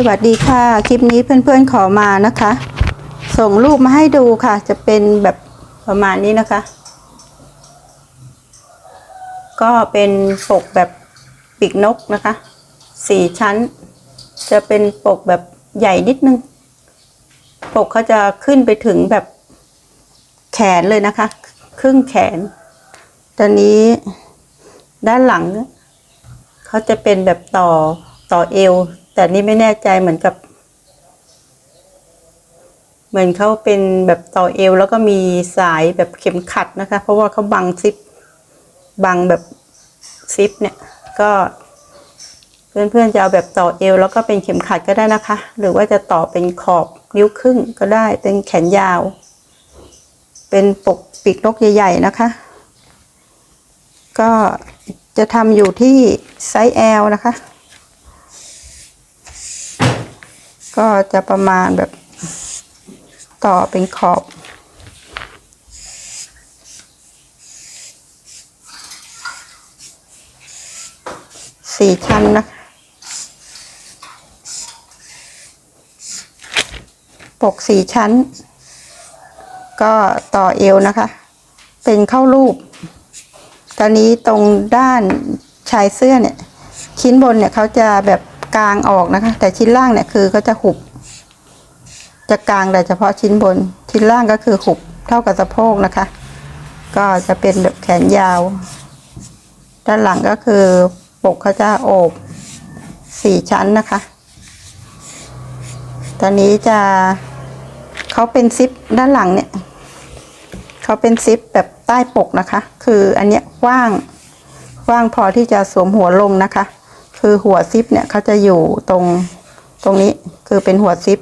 สวัสดีค่ะ คลิปนี้เพื่อนๆขอมานะคะ ส่งรูปมาให้ดูค่ะ จะเป็นแบบประมาณนี้นะคะ ก็เป็นปกแบบปีกนกนะคะสี่ชั้น จะเป็นปกแบบใหญ่นิดนึง ปกเขาจะขึ้นไปถึงแบบแขนเลยนะคะ ครึ่งแขน ตอนนี้ด้านหลังเขาจะเป็นแบบต่อต่อเอว แต่นี่ไม่แน่ใจเหมือนกับ เหมือนเขาเป็นแบบต่อเอว แล้วก็มีสายแบบเข็มขัดนะคะ เพราะว่าเขาบังซิปบังแบบซิปเนี่ย ก็เพื่อนๆจะเอาแบบต่อเอว แล้วก็เป็นเข็มขัดก็ได้นะคะ หรือว่าจะต่อเป็นขอบนิ้วครึ่งก็ได้เป็นแขนยาว เป็นปกปีกนกใหญ่ๆนะคะ ก็จะทำอยู่ที่ไซส์ L นะคะ ก็จะประมาณแบบต่อเป็นขอบ สี่ชั้นนะคะปกสี่ชั้น ก็ต่อเอวนะคะ เป็นเข้ารูป ตอนนี้ตรงด้านชายเสื้อเนี่ย ชิ้นบนเนี่ยเขาจะแบบ กลางออกนะคะ แต่ชิ้นล่างเนี่ยคือเขาจะหุบ จะกลางแต่เฉพาะชิ้นบน ชิ้นล่างก็คือหุบเท่ากับสะโพกนะคะ ก็จะเป็นแบบแขนยาว ด้านหลังก็คือปกเขาจะโอบสี่ชั้นนะคะ ตอนนี้จะเขาเป็นซิปด้านหลังเนี่ยเขาเป็นซิปแบบใต้ปกนะคะ คืออันเนี้ยกว้างกว้างพอที่จะสวมหัวลงนะคะ คือหัวซิปเนี่ยเขาจะอยู่ตรงตรงนี้คือเป็นหัวซิป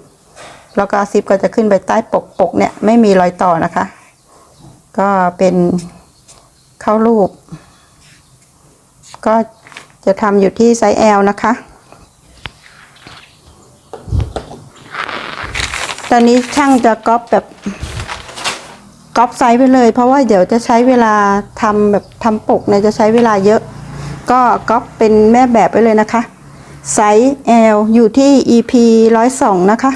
แล้วก็ซิปก็จะขึ้นไปใต้ปกปกเนี่ยไม่มีรอยต่อนะคะ ก็เป็นเข้ารูป ก็จะทำอยู่ที่ไซส์ L นะคะตอนนี้ช่างจะก๊อปแบบก๊อปไซส์ไปเลย เพราะว่าเดี๋ยวจะใช้เวลาทำแบบทำปกเนี่ยจะใช้เวลาเยอะ ก็ก๊อปเป็นแม่แบบไปเลยนะคะไซส์ L อยู่ที่ EP 102 นะคะ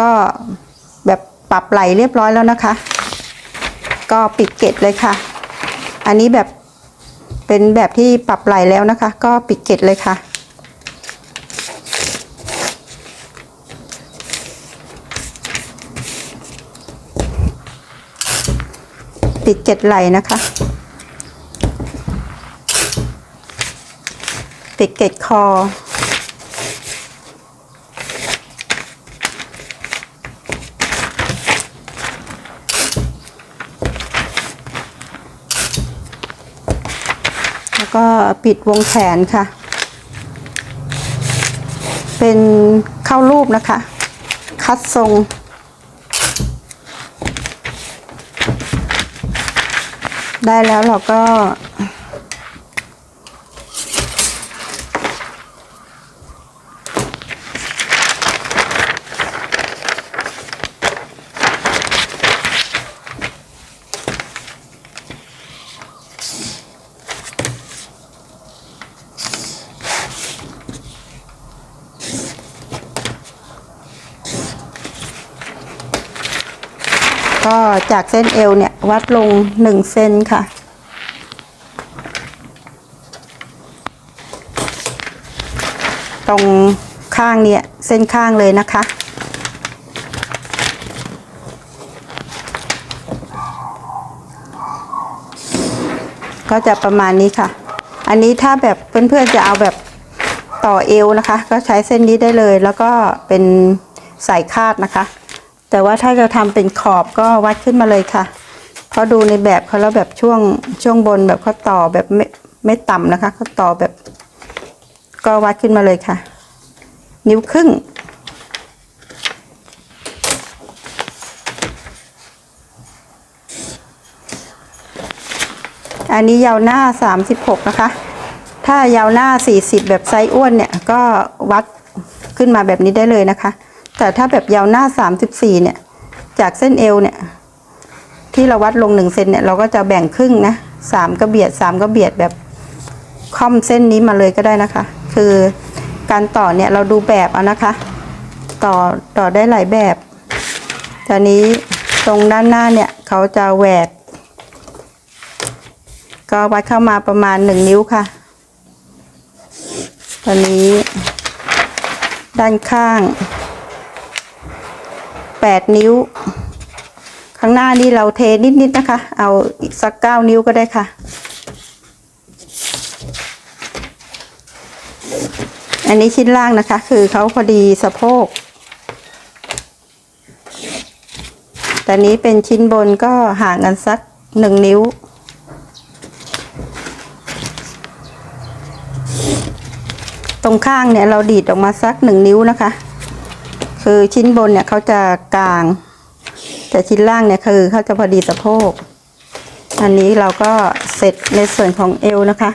ก็แบบปรับไหลเรียบร้อยแล้วนะคะ ก็ปิดเกตเลยค่ะ อันนี้แบบเป็นแบบที่ปรับไหลแล้วนะคะ ก็ปิดเกตเลยค่ะ ปิดเกตไหลนะคะ ปิดเกตคอ แล้วก็ปิดวงแขนค่ะ เป็นเข้ารูปนะคะ คัดทรงได้แล้วเราก็ ก็จากเส้นเอวเนี่ยวัดลงหนึ่งเซนค่ะ ตรงข้างเนี่ยเส้นข้างเลยนะคะก็จะประมาณนี้ค่ะ อันนี้ถ้าแบบเพื่อนๆจะเอาแบบต่อเอวนะคะ ก็ใช้เส้นนี้ได้เลย แล้วก็เป็นสายคาดนะคะ แต่ว่าถ้าจะทำเป็นขอบก็วัดขึ้นมาเลยค่ะ เพราะดูในแบบเขาแล้วแบบช่วงช่วงบนแบบเขาต่อแบบไม่ไม่ต่ำนะคะเขาต่อแบบ ก็วัดขึ้นมาเลยค่ะ นิ้วครึ่งอันนี้ยาวหน้า 36 นะคะ ถ้ายาวหน้า 40 แบบไซส์อ้วนเนี่ย ก็วัดขึ้นมาแบบนี้ได้เลยนะคะ แต่ถ้าแบบยาวหน้า 34 เนี่ย จากเส้นเอวเนี่ย ที่เราวัดลง1เซนเนี่ยเราก็จะแบ่งครึ่งนะ3กระเบียด3กระเบียดแบบค่อมเส้นนี้มาเลยก็ได้นะคะ คือการต่อเนี่ยเราดูแบบเอานะคะ ต่อต่อได้หลายแบบตอนนี้ตรงด้านหน้าเนี่ยเขาจะแหวก ก็วัดเข้ามาประมาณหนึ่งนิ้วค่ะ ตอนนี้ ด้านข้าง แปดนิ้ว ข้างหน้านี่เราเทนิดๆนะคะ เอาอีกสักเก้านิ้วก็ได้ค่ะ อันนี้ชิ้นล่างนะคะ คือเขาพอดีสะโพกแต่นี้เป็นชิ้นบนก็ห่างกันสักหนึ่งนิ้ว ตรงข้างเนี่ยเราดีดออกมาสักหนึ่งนิ้วนะคะ คือชิ้นบนเนี่ยเขาจะกลาง แต่ชิ้นล่างเนี่ยคือเขาจะพอดีสะโพก อันนี้เราก็เสร็จในส่วนของเอวนะคะ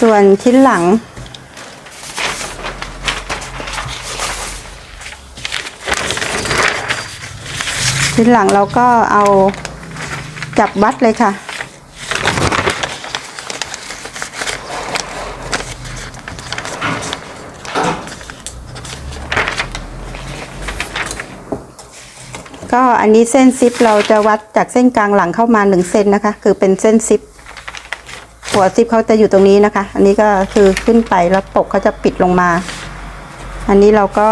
ส่วนชิ้นหลัง ชิ้นหลังเราก็เอาจับวัดเลยค่ะ ก็อันนี้เส้นซิปเราจะวัดจากเส้นกลางหลังเข้ามาหนึ่งเซนนะคะ คือเป็นเส้นซิปหัวซิปเขาจะอยู่ตรงนี้นะคะ อันนี้ก็คือขึ้นไปแล้วปกเขาจะปิดลงมา อันนี้เราก็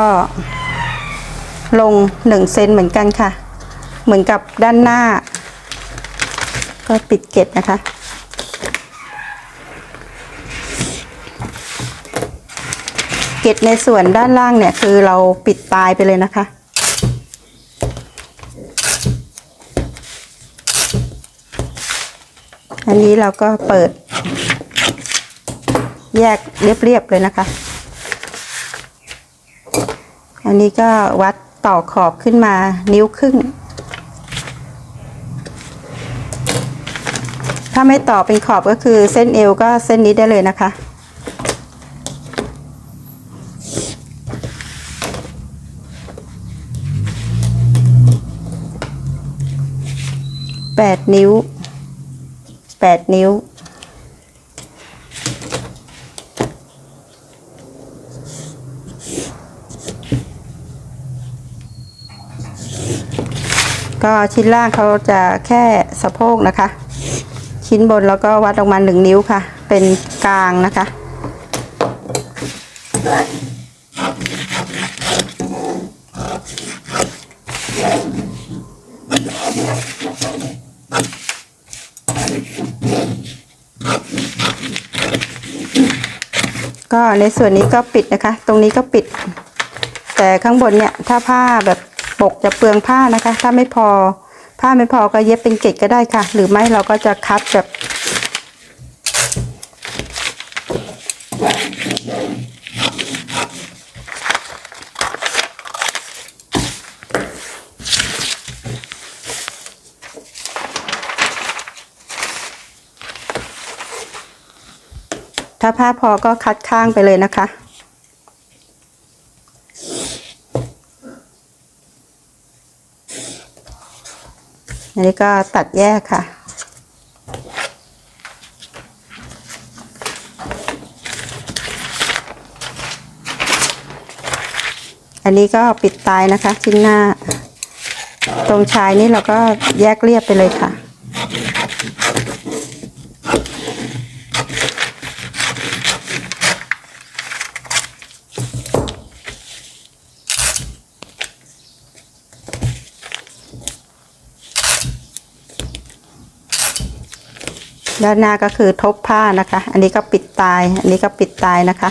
ลงหนึ่งเซนเหมือนกันค่ะ เหมือนกับด้านหน้า ก็ปิดเกล็ดนะคะเกล็ดในส่วนด้านล่างเนี่ยคือเราปิดปลายไปเลยนะคะ อันนี้เราก็เปิด แยกเรียบๆเลยนะคะ อันนี้ก็วัดต่อขอบขึ้นมานิ้วครึ่ง ถ้าไม่ต่อเป็นขอบก็คือเส้นเอวก็เส้นนี้ได้เลยนะคะแปดนิ้ว แปดนิ้ว ก็ชิ้นล่างเขาจะแค่สะโพกนะคะ ชิ้นบนแล้วก็วัดออกมาหนึ่งนิ้วค่ะ เป็นกลางนะคะ ก็ในส่วนนี้ก็ปิดนะคะ ตรงนี้ก็ปิด แต่ข้างบนเนี่ยถ้าผ้าแบบปกจะเปลืองผ้านะคะ ถ้าไม่พอผ้าไม่พอก็เย็บเป็นเกล็ดก็ได้ค่ะ หรือไม่เราก็จะคัดแบบ ถ้าผ้าพอก็คัดข้างไปเลยนะคะ อันนี้ก็ตัดแยกค่ะอันนี้ก็ปิดตายนะคะชิ้นหน้า ตรงชายนี่เราก็แยกเรียบไปเลยค่ะ ด้านหน้าก็คือทบผ้านะคะ อันนี้ก็ปิดตาย อันนี้ก็ปิดตายนะคะ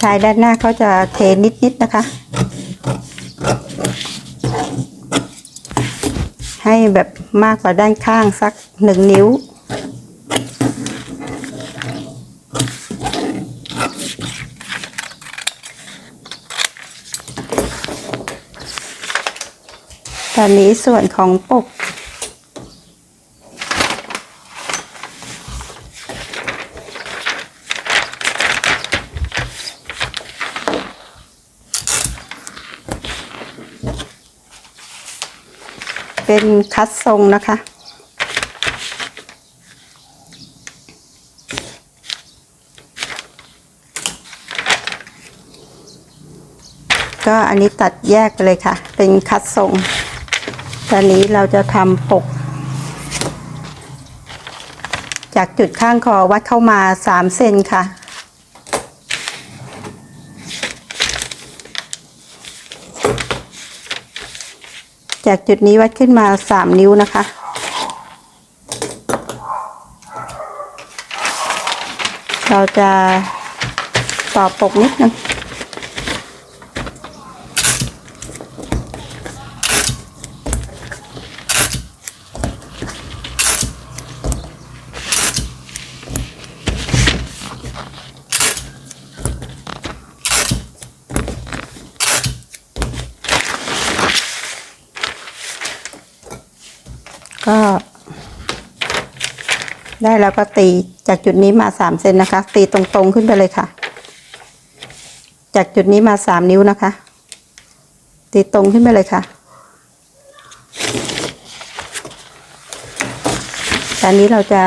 ชายด้านหน้าเขาจะเทนิดๆนะคะ แบบมากกว่าด้านข้างสักหนึ่งนิ้ว ตอนนี้ส่วนของปก เป็นคัดทรงนะคะ ก็อันนี้ตัดแยกไปเลยค่ะ เป็นคัดทรงตอนนี้เราจะทำปก จากจุดข้างคอวัดเข้ามาสามเซนค่ะ จากจุดนี้วัดขึ้นมาสามนิ้วนะคะ เราจะต่อปกนิดนึง ก็ ได้แล้วก็ตีจากจุดนี้มาสามเซนนะคะ ตีตรงๆขึ้นไปเลยค่ะ จากจุดนี้มาสามนิ้วนะคะ ตีตรงขึ้นไปเลยค่ะตอนนี้เราจะ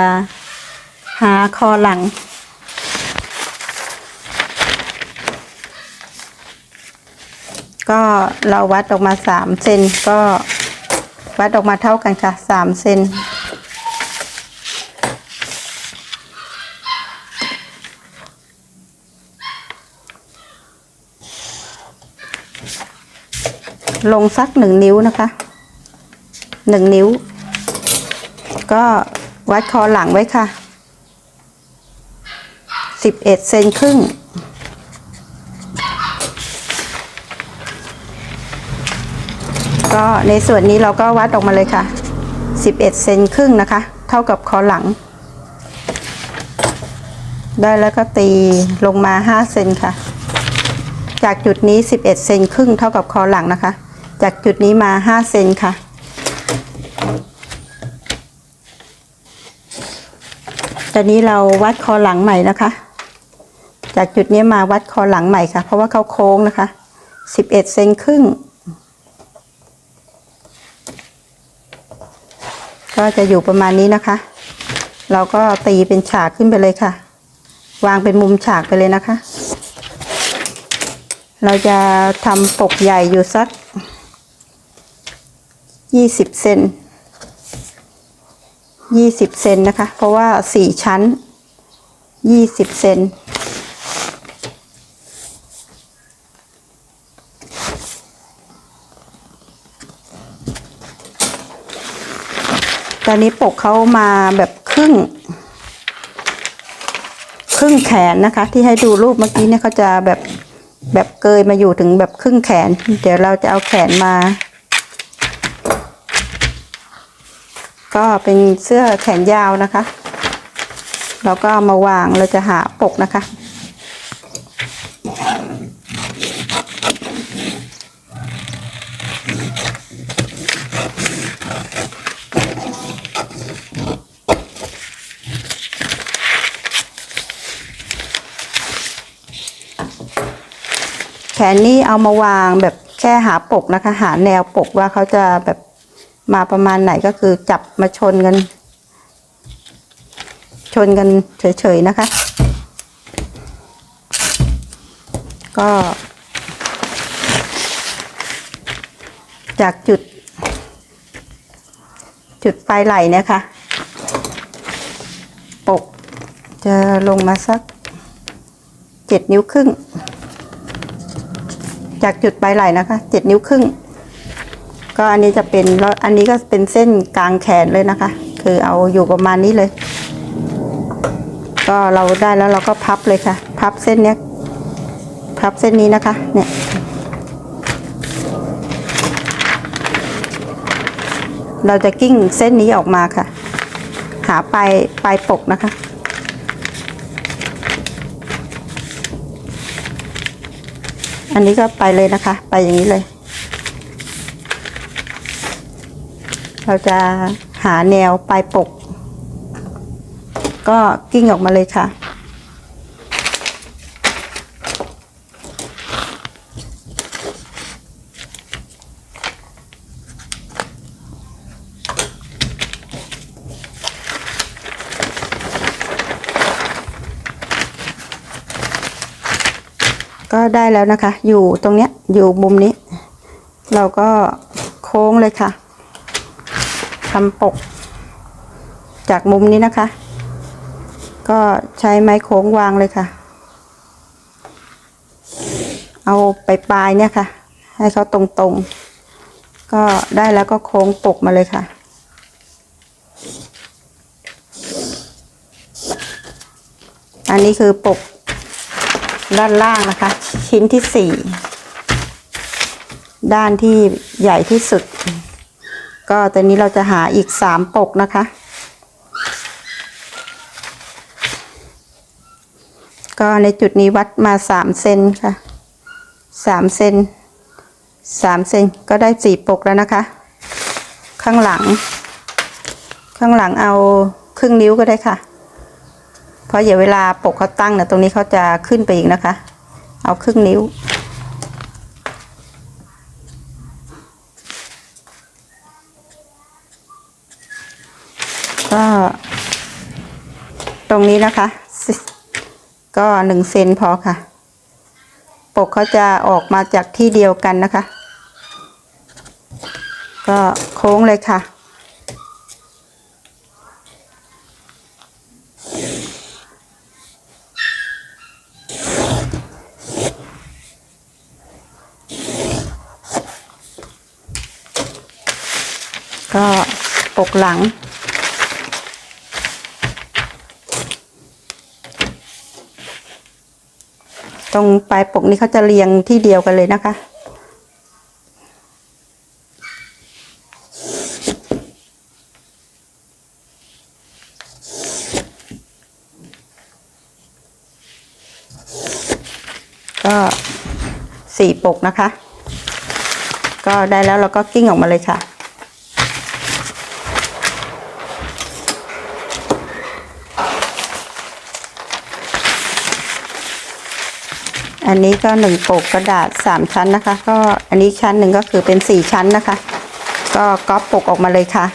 หาคอหลัง ก็เราวัดออกมาสามเซนก็ วัดออกมาเท่ากันค่ะสามเซนลงสักหนึ่งนิ้วนะคะหนึ่งนิ้ว ก็วัดคอหลังไว้ค่ะสิบเอ็ดเซนครึ่ง ก็ในส่วนนี้เราก็วัดออกมาเลยค่ะ 11 เซนครึ่งนะคะ เท่ากับคอหลัง ได้แล้วก็ตีลงมา 5 เซนค่ะ จากจุดนี้ 11 เซนครึ่งเท่ากับคอหลังนะคะ จากจุดนี้มา 5 เซนค่ะ ตอนนี้เราวัดคอหลังใหม่นะคะ จากจุดนี้มาวัดคอหลังใหม่ค่ะ เพราะว่าเขาโค้งนะคะ 11 เซนครึ่ง ก็จะอยู่ประมาณนี้นะคะ เราก็ตีเป็นฉากขึ้นไปเลยค่ะ วางเป็นมุมฉากไปเลยนะคะ เราจะทำปกใหญ่อยู่สักยี่สิบเซนยี่สิบเซนนะคะ เพราะว่าสี่ชั้นยี่สิบเซน ตอนนี้ปกเขามาแบบครึ่ง ครึ่งแขนนะคะ ที่ให้ดูรูปเมื่อกี้เนี่ยเขาจะแบบแบบเกยมาอยู่ถึงแบบครึ่งแขน เดี๋ยวเราจะเอาแขนมา ก็เป็นเสื้อแขนยาวนะคะเราก็มาวางเราจะหาปกนะคะ แขนนี้เอามาวางแบบแค่หาปกนะคะ หาแนวปกว่าเขาจะแบบมาประมาณไหนก็คือจับมาชนกัน ชนกันเฉยๆนะคะ ก็ จากจุด จุดปลายไหล่เนี่ยค่ะปกจะลงมาสักเจ็ดนิ้วครึ่ง จากจุดปลายไหล่นะคะเจ็ดนิ้วครึ่ง ก็อันนี้จะเป็นแล้วอันนี้ก็เป็นเส้นกลางแขนเลยนะคะ คือเอาอยู่ประมาณนี้เลย ก็เราได้แล้วเราก็พับเลยค่ะ พับเส้นเนี้ยพับเส้นนี้นะคะเนี่ยเราจะกิ้งเส้นนี้ออกมาค่ะ หาปลายปลายปกนะคะ อันนี้ก็ไปเลยนะคะ ไปอย่างนี้เลย เราจะหาแนวปลายปก ก็กิ้งออกมาเลยค่ะ ได้แล้วนะคะ อยู่ตรงเนี้ยอยู่มุมนี้ เราก็โค้งเลยค่ะทำปก จากมุมนี้นะคะ ก็ใช้ไม้โค้งวางเลยค่ะ เอาไปปลายเนี่ยค่ะ ให้เขาตรงๆ ก็ได้แล้วก็โค้งปกมาเลยค่ะอันนี้คือปก ด้านล่างนะคะ ชิ้นที่สี่ด้านที่ใหญ่ที่สุด ก็ตอนนี้เราจะหาอีกสามปกนะคะ ก็ในจุดนี้วัดมาสามเซนค่ะสามเซนสามเซนก็ได้สี่ปกแล้วนะคะ ข้างหลัง ข้างหลังเอาครึ่งนิ้วก็ได้ค่ะ ราะเดี๋ยวเวลาปกเขาตั้งเนี่ยตรงนี้เขาจะขึ้นไปอีกนะคะ เอาครึ่งนิ้ว ก็ตรงนี้นะคะ ก็หนึ่งเซนพอค่ะ ปกเขาจะออกมาจากที่เดียวกันนะคะ ก็โค้งเลยค่ะ ก็ปกหลัง ตรงปลายปกนี้เขาจะเรียงที่เดียวกันเลยนะคะก็สี่ปกนะคะ ก็ได้แล้วเราก็กิ้งออกมาเลยค่ะ อันนี้ก็หนึ่งปกกระดาษสามชั้นนะคะ ก็อันนี้ชั้นหนึ่งก็คือเป็นสี่ชั้นนะคะ ก็ก๊อปปกออกมาเลยค่ะ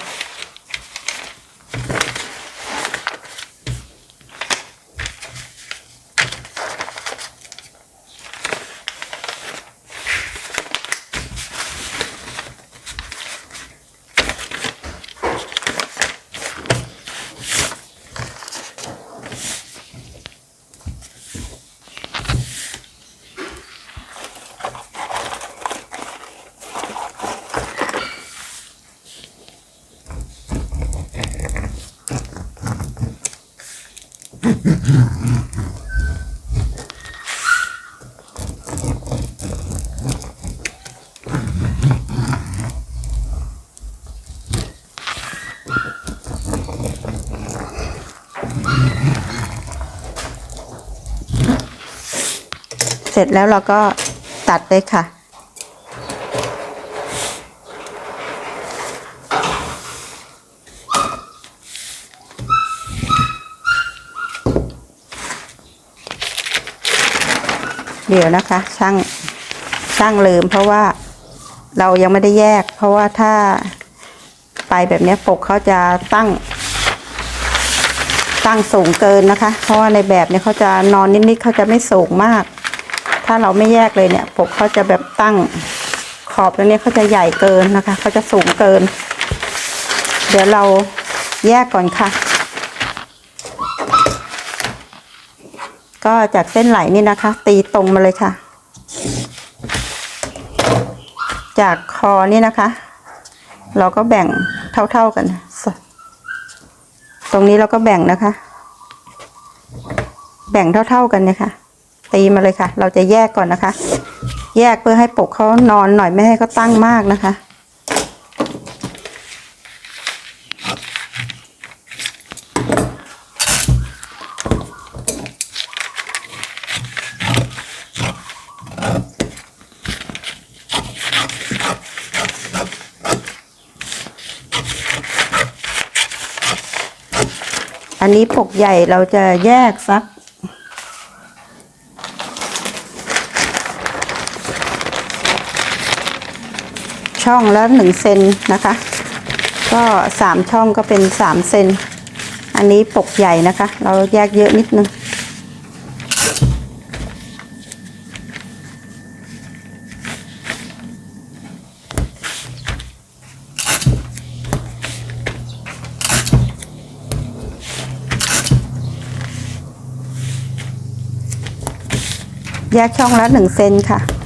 ร็จแล้วเราก็ตัดเลยค่ะ เดี๋ยวนะคะช่างช่างลืมเพราะว่าเรายังไม่ได้แยก เพราะว่าถ้าไปแบบนี้ปกเขาจะตั้ง ตั้งสูงเกินนะคะ เพราะว่าในแบบเนี่ยเขาจะนอนนิดๆเขาจะไม่สูงมาก ถ้าเราไม่แยกเลยเนี่ยปกเขาจะแบบตั้งขอบตรงนี้เขาจะใหญ่เกินนะคะเขาจะสูงเกิน เดี๋ยวเราแยกก่อนค่ะ ก็จากเส้นไหลนี่นะคะ ตีตรงมาเลยค่ะ จากคอนี่นะคะ เราก็แบ่งเท่าๆกัน ตรงนี้เราก็แบ่งนะคะ แบ่งเท่าๆกันเนี่ยค่ะ ตีมาเลยค่ะ เราจะแยกก่อนนะคะ แยกเพื่อให้ปกเขานอนหน่อยไม่ให้เขาตั้งมากนะคะ อันนี้ปกใหญ่เราจะแยกซัก ช่องละหนึ่งเซนนะคะ ก็สามช่องก็เป็นสามเซนอันนี้ปกใหญ่นะคะ เราแยกเยอะนิดนึงแยกช่องละหนึ่งเซนค่ะ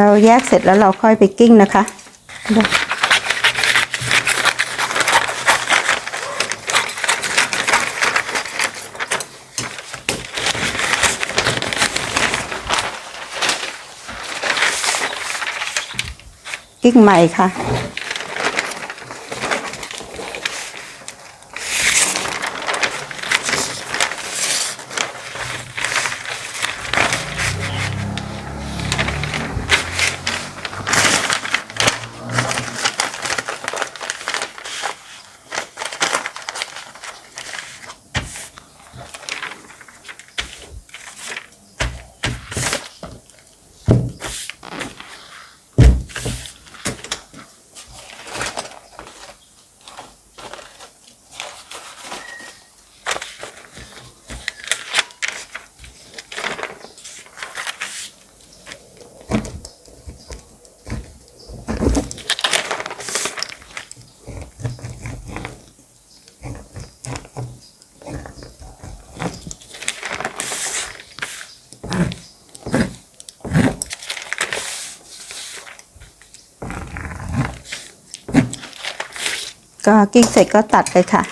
เราแยกเสร็จแล้วเราค่อยไปกิ้งนะคะกิ้งใหม่ค่ะ ก็กิ้งเสร็จก็ตัดเลยค่ะ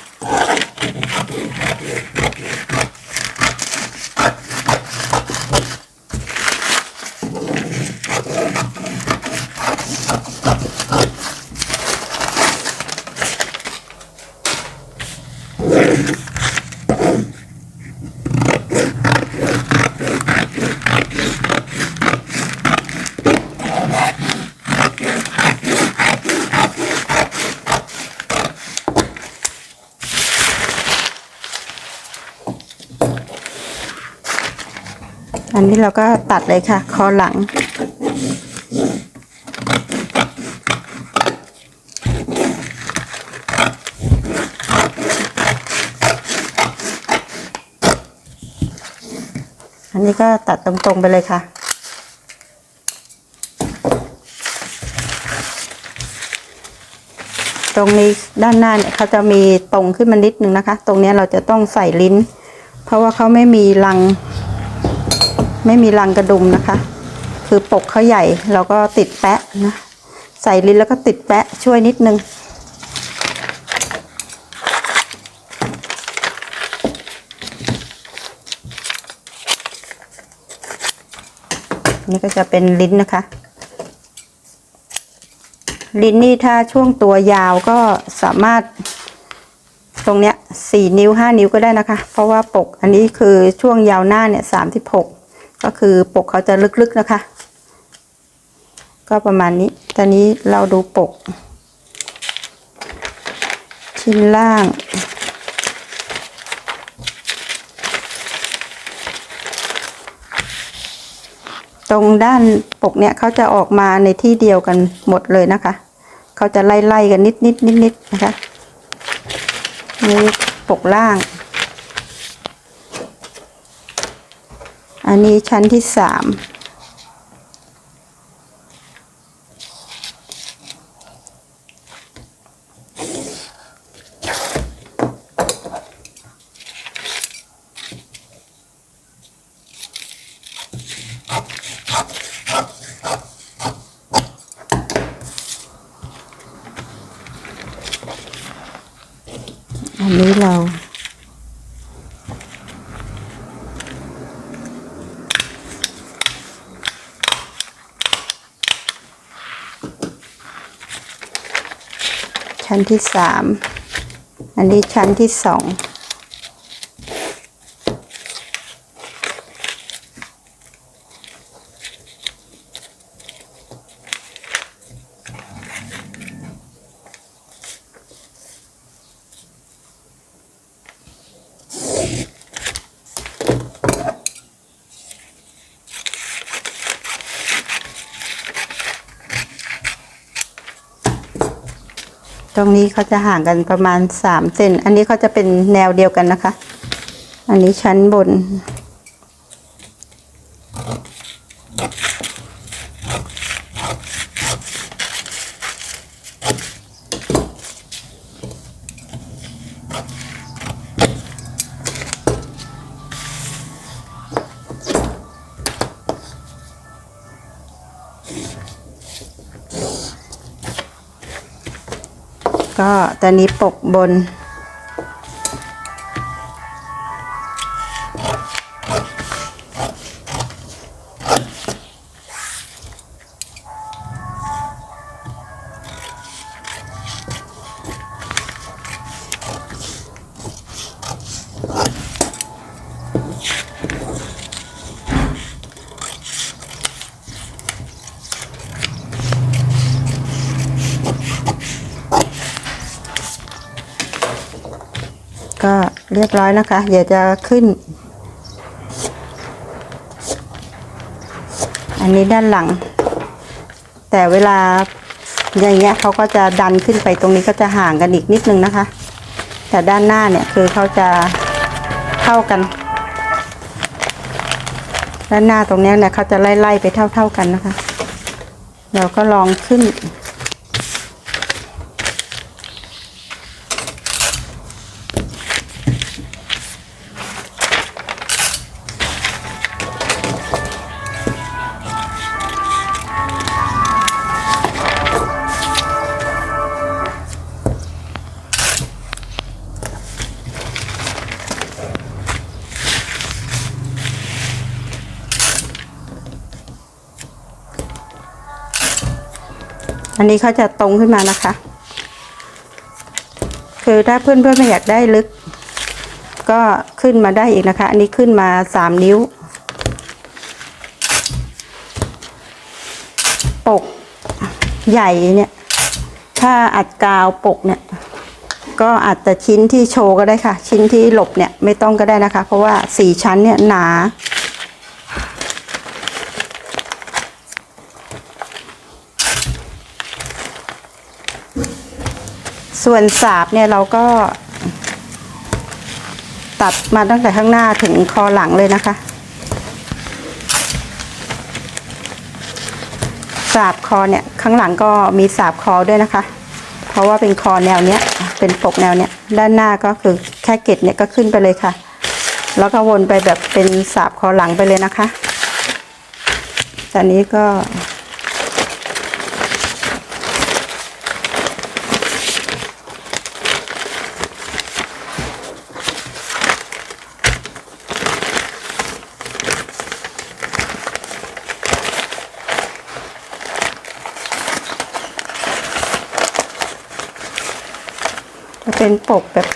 อั นี้เราก็ตัดเลยค่ะ คอหลัง อันนี้ก็ตัดตรงๆไปเลยค่ะตรงนี้ด้านหน้าเนี่ยเขาจะมีตรงขึ้นมานิดนึงนะคะ ตรงนี้เราจะต้องใส่ลิ้น เพราะว่าเขาไม่มีรัง ไม่มีรังกระดุมนะคะ คือปกเขาใหญ่เราก็ติดแปะนะ ใส่ลิ้นแล้วก็ติดแปะช่วยนิดนึง นี่ก็จะเป็นลิ้นนะคะ ลิ้นนี่ถ้าช่วงตัวยาวก็สามารถตรงเนี้ยสี่นิ้วห้านิ้วก็ได้นะคะ เพราะว่าปกอันนี้คือช่วงยาวหน้าเนี่ยสามสิบหก ก็คือปกเขาจะลึกๆนะคะ ก็ประมาณนี้ ตอนนี้เราดูปก ชิ้นล่างตรงด้านปกเนี่ยเขาจะออกมาในที่เดียวกันหมดเลยนะคะ เขาจะไล่ๆกันนิดนิดนิดนิดๆนะคะนี่ปกล่าง อันนี้ชั้นที่สาม อันนี้เรา ชั้นที่สามอันนี้ชั้นที่สอง นี้เขาจะห่างกันประมาณสามเซนอันนี้เขาจะเป็นแนวเดียวกันนะคะ อันนี้ชั้นบน ก็ตอนนี้ปกบน ร้อยนะคะเดี๋ยวจะขึ้น อันนี้ด้านหลัง แต่เวลาอย่างเงี้ยเขาก็จะดันขึ้นไปตรงนี้ก็จะห่างกันอีกนิดนึงนะคะ แต่ด้านหน้าเนี่ยคือเขาจะเท่ากัน ด้านหน้าตรงเนี้ยเนี่ยเขาจะไล่ๆไปเท่าๆกันนะคะ เราก็ลองขึ้น นนี้เขาจะตรงขึ้นมานะคะ คือถ้าเพื่อนๆไม่อยากได้ลึก ก็ขึ้นมาได้อีกนะคะ อันนี้ขึ้นมาสามนิ้วปกใหญ่เนี่ย ถ้าอัดกาวปกเนี่ย ก็อาจจะชิ้นที่โชว์ก็ได้ค่ะ ชิ้นที่หลบเนี่ยไม่ต้องก็ได้นะคะ เพราะว่าสี่ชั้นเนี่ยหนา ส่วนสาบเนี่ยเราก็ ตัดมาตั้งแต่ข้างหน้าถึงคอหลังเลยนะคะ สาบคอเนี่ยข้างหลังก็มีสาบคอด้วยนะคะ เพราะว่าเป็นคอแนวเนี้ย เป็นปกแนวเนี้ย ด้านหน้าก็คือแค่เกตเนี่ยก็ขึ้นไปเลยค่ะ แล้วก็วนไปแบบเป็นสาบคอหลังไปเลยนะคะตอนนี้ก็ เป็นปกแบบ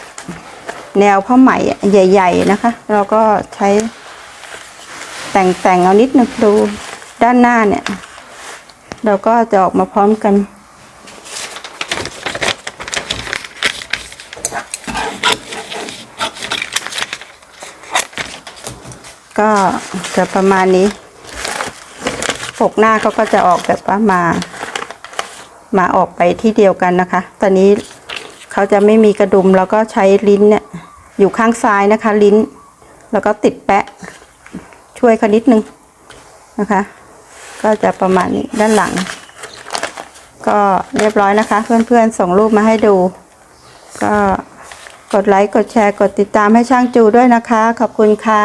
แนวผ้าไหมใหญ่ ๆนะคะ เราก็ใช้แต่งแต่งเอานิดนึงดูด้านหน้าเนี่ย เราก็จะออกมาพร้อมกัน ก็จะประมาณนี้ ปกหน้าเขาก็จะออกแบบว่ามา มาออกไปที่เดียวกันนะคะ ตอนนี้ เขาจะไม่มีกระดุมแล้วก็ใช้ลิ้นเนี่ยอยู่ข้างซ้ายนะคะ ลิ้น แล้วก็ติดแปะช่วยเขานิดนึงนะคะ ก็จะประมาณนี้ด้านหลัง ก็เรียบร้อยนะคะ เพื่อนๆส่งรูปมาให้ดู ก็กดไลค์กดแชร์กดติดตามให้ช่างจูด้วยนะคะ ขอบคุณค่ะ